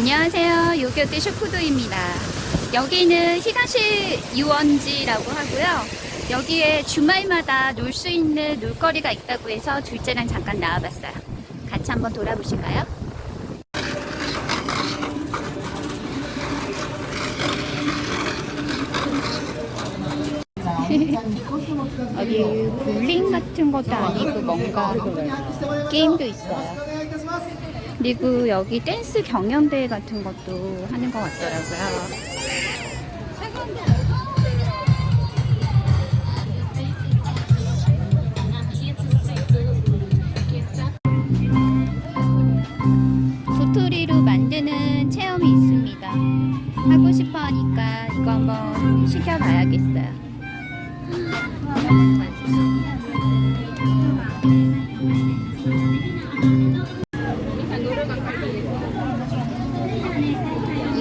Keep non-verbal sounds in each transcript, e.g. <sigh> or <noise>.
안녕하세요. 요교트 슈푸드입니다. 여기는 희가시 유원지라고 하고요. 여기에 주말마다 놀 수 있는 놀거리가 있다고 해서 둘째랑 잠깐 나와봤어요. 같이 한번 돌아보실까요? <laughs> 여기 볼링 같은 것도 아니고 뭔가 게임도 있어요. 그리고 여기 댄스 경연대회 같은 것도 하는 것 같더라고요.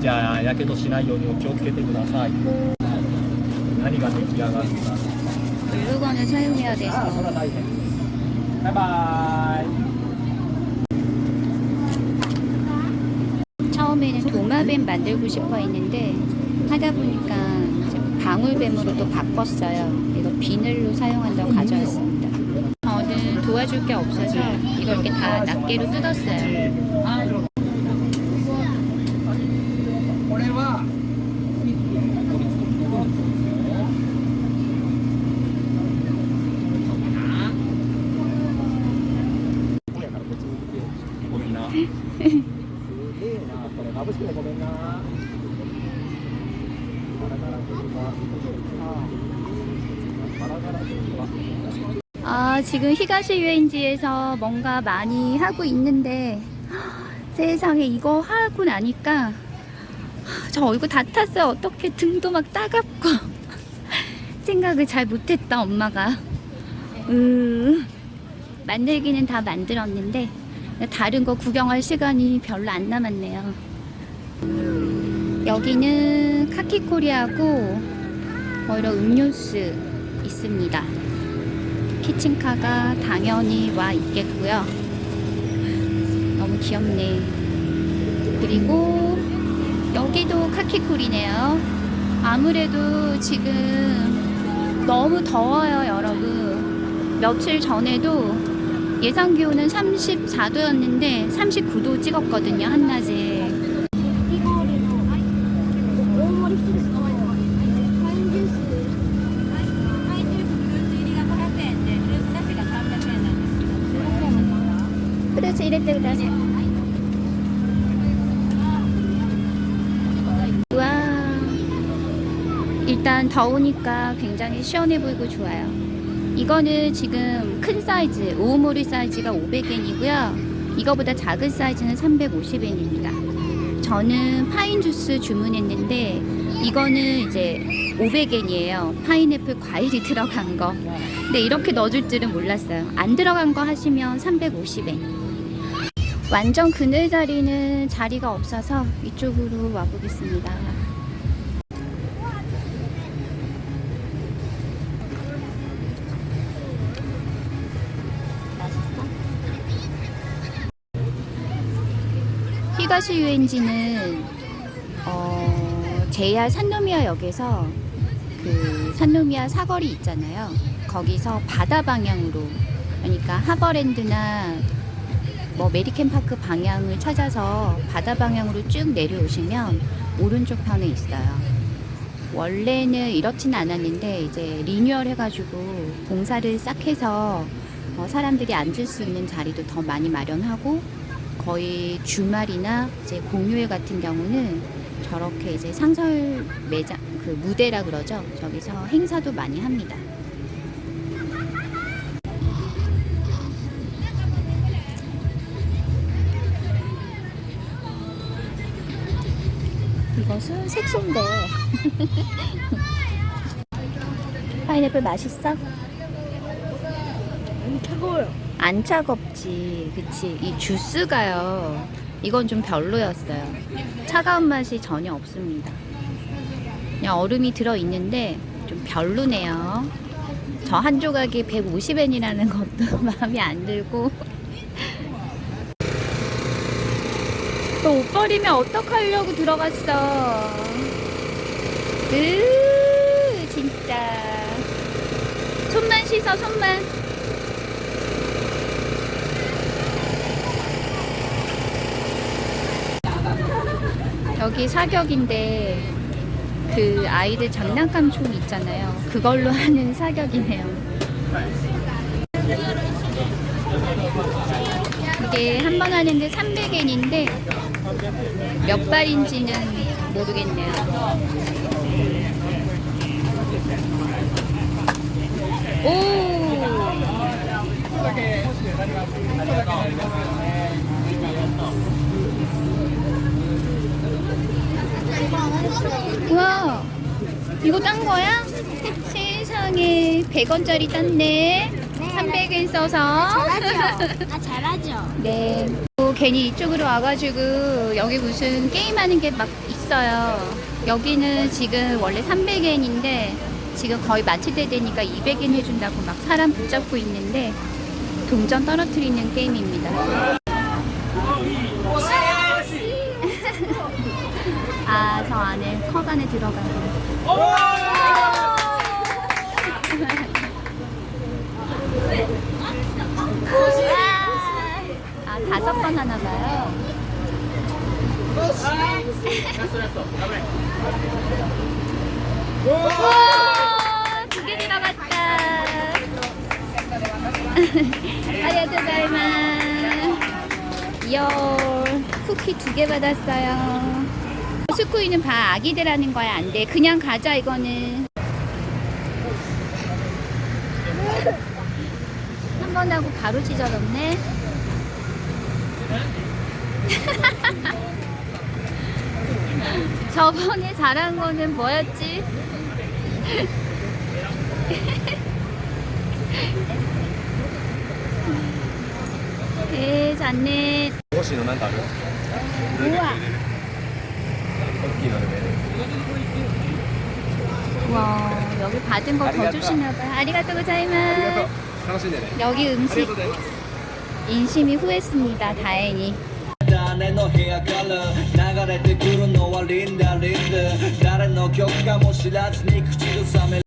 じゃあやけどしないようにお気をつけてください何が出来上がるか 물건을 사용해야 돼서 ああそれは大変バイバイ 처음에는 도마뱀 만들고 싶어 했는데 하다 보니까 이제 방울뱀으로 또 바꿨어요. 이거 비늘로 사용한다고 가져왔습니다. 저는 도와줄 게 없어서 이걸 이렇게 다 낱개로 뜯었어요. 아, 지금 히가시 유엔지에서 뭔가 많이 하고 있는데 세상에 이거 하고 나니까 저 얼굴 다 탔어요. 어떻게 등도 막 따갑고 <laughs> 생각을 잘 못했다 엄마가. 으, 만들기는 다 만들었는데 다른 거 구경할 시간이 별로 안 남았네요. 여기는 카키코리아고 뭐 이런 음료수 있습니다. 키친카가 당연히 와 있겠고요. 너무 귀엽네. 그리고 여기도 카키콜이네요. 아무래도 지금 너무 더워요, 여러분. 며칠 전에도 예상 기온은 34도였는데 39도 찍었거든요, 한낮에. 일단 더우니까 굉장히 시원해 보이고 좋아요. 이거는 지금 큰 사이즈, 오모리 사이즈가 500엔이고요. 이거보다 작은 사이즈는 350엔입니다. 저는 파인 주스 주문했는데 이거는 이제 500엔이에요. 파인애플 과일이 <laughs> 들어간 거. 근데 이렇게 넣어줄 줄은 몰랐어요. 안 들어간 거 하시면 350엔. 완전 그늘 자리는 자리가 없어서 이쪽으로 와보겠습니다. 가시 유엔지는 어, JR 산노미야 역에서 그 산노미야 사거리 있잖아요. 거기서 바다 방향으로 그러니까 하버랜드나 뭐 메리켄 파크 방향을 찾아서 바다 방향으로 쭉 내려오시면 오른쪽 편에 있어요. 원래는 이렇지는 않았는데 이제 리뉴얼 해가지고 공사를 싹 해서 어, 사람들이 앉을 수 있는 자리도 더 많이 마련하고 거의 주말이나 이제 공휴일 같은 경우는 저렇게 이제 상설 매장 그 무대라 그러죠. 저기서 행사도 많이 합니다. 무슨 색소인데. <laughs> 파인애플 맛있어? 차가워요. 안 차갑지. 그치. 이 주스가요. 이건 좀 별로였어요. 차가운 맛이 전혀 없습니다. 그냥 얼음이 들어있는데 좀 별로네요. 저 한 조각이 150엔이라는 <laughs> 것도 <laughs> 마음에 안 들고. 또 옷 버리면 어떡하려고 들어갔어. 으, 진짜. 손만 씻어, 손만. 여기 사격인데 그 아이들 장난감 총 있잖아요. 그걸로 <laughs> 하는 사격이네요. 이게 한 번 하는데 300엔인데 몇 발인지는 모르겠네요. 오! 우와, 이거 딴 거야? 세상에 100원짜리 땄네. 300엔 써서. 아 <laughs> 잘하죠. 네. 또 괜히 이쪽으로 와가지고 여기 무슨 게임하는 게 막 있어요. 여기는 지금 원래 300엔인데 지금 거의 마칠 때 되니까 200엔 해준다고 막 사람 붙잡고 있는데 동전 떨어뜨리는 게임입니다. <laughs> 아, 저 안에 컵 안에 들어가고. 아, 다섯 번 하나 봐요. 우와, 두 개 들어갔다. 아리가토자이마. 이야, 쿠키 두 개 받았어요. 숙고 있는 바 아기들하는 거야 안 돼 그냥 가자 이거는 한 번 하고 바로 찢어졌네 <laughs> 저번에 잘한 거는 뭐였지? <laughs> 네, 잤네. 5 0 0 0원 달러. 우와. 와 여기 받은 거 더 주시나봐요. 아리가또 고자이마. 여기 음식 인심이 후했습니다. 다행히.